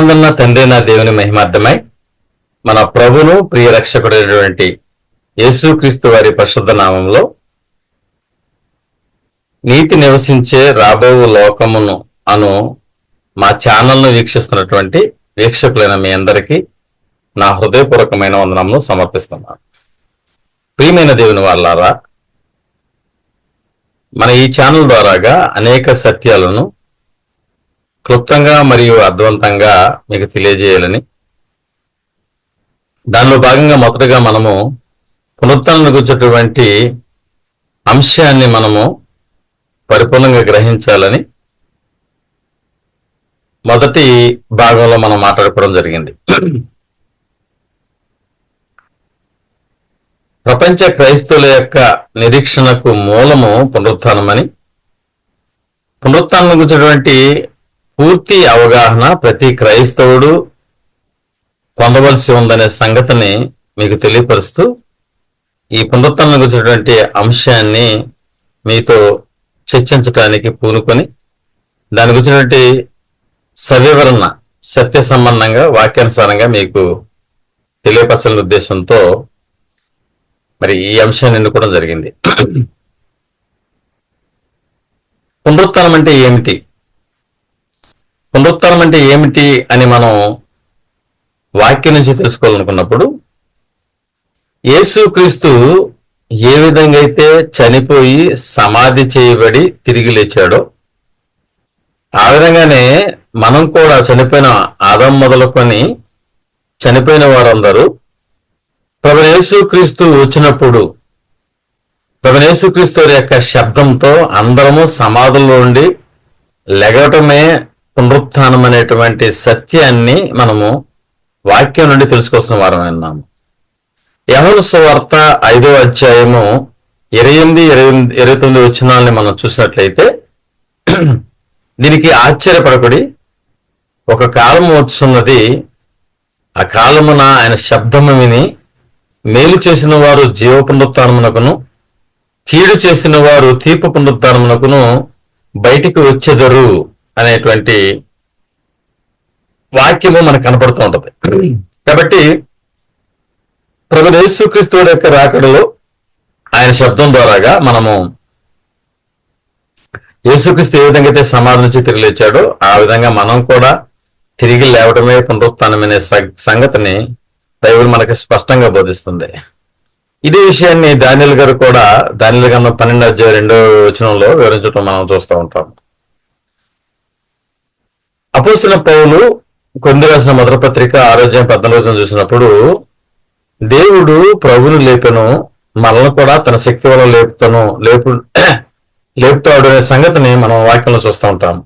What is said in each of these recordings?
పరమానందన్న తండ్రి నా దేవుని మహిమార్థమై మన ప్రభును ప్రియ రక్షకుడైనటువంటి యేసుక్రీస్తు వారి పరిశుద్ధ నామంలో నీతి నివసించే రాబో లోకమును అను మా ఛానల్ను వీక్షిస్తున్నటువంటి వీక్షకులైన మీ అందరికీ నా హృదయపూర్వకమైన వందనమును సమర్పిస్తున్నాను. ప్రియమైన దేవుని వాళ్ళారా మన ఈ ఛానల్ ద్వారాగా అనేక సత్యాలను క్లుప్తంగా మరియు అర్థవంతంగా మీకు తెలియజేయాలని. దానిలో భాగంగా మొదటగా మనము పునరుత్థానం గురించినటువంటి అంశాన్ని మనము పరిపూర్ణంగా గ్రహించాలని మొదటి భాగంలో మనం మాట్లాడుకోవడం జరిగింది. ప్రపంచ క్రైస్తవుల యొక్క నిరీక్షణకు మూలము పునరుత్నమని పునరుత్నం గురించినటువంటి పూర్తి అవగాహన ప్రతి క్రైస్తవుడు పొందవలసి ఉందనే సంగతిని మీకు తెలియపరుస్తూ ఈ పునరుత్నం గురించినటువంటి అంశాన్ని మీతో చర్చించటానికి పూనుకొని దాని గురించినటువంటి సవివరణ సత్య సంబంధంగా వాక్యానుసారంగా మీకు తెలియపరచాలనే ఉద్దేశంతో మరి ఈ అంశాన్ని ఎన్నుకోవడం జరిగింది. పునరుత్నం అంటే ఏమిటి? పునరుత్నం అంటే ఏమిటి అని మనం వాక్యం నుంచి తెలుసుకోవాలనుకున్నప్పుడు యేసుక్రీస్తు ఏ విధంగా అయితే చనిపోయి సమాధి చేయబడి తిరిగి లేచాడో ఆ విధంగానే మనం కూడా చనిపోయిన ఆదం మొదలుకొని చనిపోయిన వారందరూ ప్రభు యేసుక్రీస్తు వచ్చినప్పుడు ప్రభు యేసుక్రీస్తు యొక్క శబ్దంతో అందరము సమాధుల్లో ఉండి లెగటమే పునరుత్నం అనేటువంటి సత్యాన్ని మనము వాక్యం నుండి తెలుసుకోవాల్సిన వారం విన్నాము యహోను సువార్త ఐదో అధ్యాయము ఇరవై ఎనిమిది ఇరవై ఎనిమిది ఇరవై తొమ్మిది వచ్చినాలని మనం చూసినట్లయితే దీనికి ఆశ్చర్యపడకుడి. ఒక కాలం వస్తున్నది ఆ కాలమున ఆయన శబ్దము విని మేలు చేసిన వారు జీవ పునరుత్నమునకును కీడు చేసిన వారు తీర్పు పునరుత్నమునకును బయటికి వచ్చేదరు. అనేటువంటి వాక్యము మనకు కనపడుతూ ఉంటుంది. కాబట్టి ప్రభు యేసుక్రీస్తువుడి యొక్క రాకడలో ఆయన శబ్దం ద్వారాగా మనము యేసుక్రీస్తు ఏ విధంగా అయితే సమాధి నుంచి తిరిగి లేచాడో ఆ విధంగా మనం కూడా తిరిగి లేవడమే పునరుత్నమనే సంగతిని బైబిల్ మనకి స్పష్టంగా బోధిస్తుంది. ఇదే విషయాన్ని దానిల్ గారు కూడా దానిల్ గారు పన్నెండు అధ్యాయ రెండో వచనంలో వివరించడం మనం చూస్తూ ఉంటాం. అపోసిన పౌలు కొన్ని రాసిన మొదటి పత్రిక ఆరోగ్యం పద్నాలుగు చూసినప్పుడు దేవుడు ప్రభును లేపెను మనల్ని కూడా తన శక్తి వల్ల లేపుతాను లేపు లేపుతాడు అనే సంగతిని మనం వాక్యంలో చూస్తూ ఉంటాం.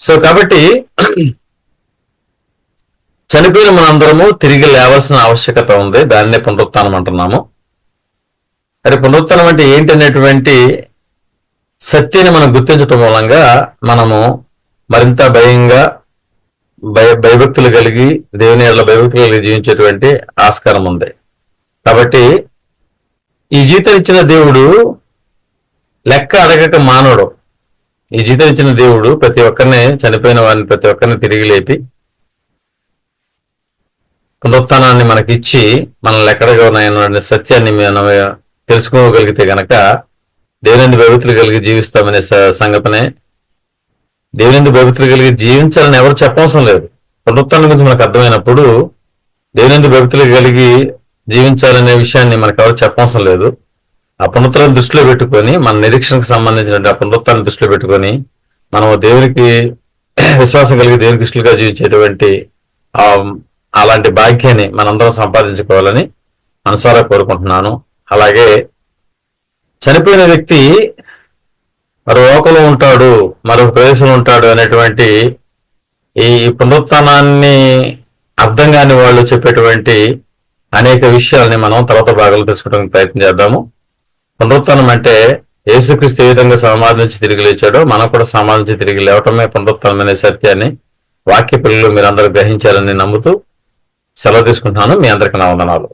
సో కాబట్టి చనిపోయిన మనందరము తిరిగి లేవాల్సిన ఆవశ్యకత ఉంది. దాన్నే పునరుత్నం అంటున్నాము. మరి పునరుత్నం అంటే ఏంటి అనేటువంటి సత్యాన్ని మనం గుర్తించటం మూలంగా మనము మరింత భయంగా భయ భయభక్తులు కలిగి దేవుని ఏళ్ళ భయభక్తులు కలిగి జీవించేటువంటి ఆస్కారం ఉంది. కాబట్టి ఈ జీతం ఇచ్చిన దేవుడు లెక్క అడగక మానవుడు. ఈ జీతం ఇచ్చిన దేవుడు ప్రతి ఒక్కరిని చనిపోయిన వారిని ప్రతి ఒక్కరిని తిరిగి లేపి పునరుత్నాన్ని మనకిచ్చి మనం లెక్కడగా ఉన్నాయన్న సత్యాన్ని మనం తెలుసుకోగలిగితే గనక దేవుని భయభక్తులు కలిగి జీవిస్తామనే సంగతనే దేవుని భవితులు కలిగి జీవించాలని ఎవరు చెప్పవసరం లేదు. పునరుత్నం గురించి మనకు అర్థమైనప్పుడు దేవుని భవితులు కలిగి జీవించాలనే విషయాన్ని మనకు ఎవరు చెప్పవసరం లేదు. ఆ పునరుత్నం దృష్టిలో పెట్టుకొని మన నిరీక్షణకు సంబంధించిన ఆ పునరుత్నాన్ని దృష్టిలో పెట్టుకొని మనం దేవునికి విశ్వాసం కలిగి దేవుని ఇష్టలుగా జీవించేటువంటి ఆ అలాంటి భాగ్యాన్ని మనందరం సంపాదించుకోవాలని మనసారా కోరుకుంటున్నాను. అలాగే చనిపోయిన వ్యక్తి మరి లోకంలో ఉంటాడు మరొక ప్రదేశంలో ఉంటాడు అనేటువంటి ఈ పునరుత్నాన్ని అర్థం కాని వాళ్ళు చెప్పేటువంటి అనేక విషయాల్ని మనం తర్వాత భాగాలు తెలుసుకోవడానికి ప్రయత్నం చేద్దాము. పునరుత్నం అంటే యేసుక్రీస్తు ఏ విధంగా సమాధి నుంచి తిరిగి లేచాడో మనం కూడా సమాధి నుంచి తిరిగి లేవటమే పునరుత్నం అనే సత్యాన్ని వాక్య పిల్లలు మీరందరూ గ్రహించాలని నమ్ముతూ సెలవు తీసుకుంటున్నాను. మీ అందరికీ నా వందనాలు.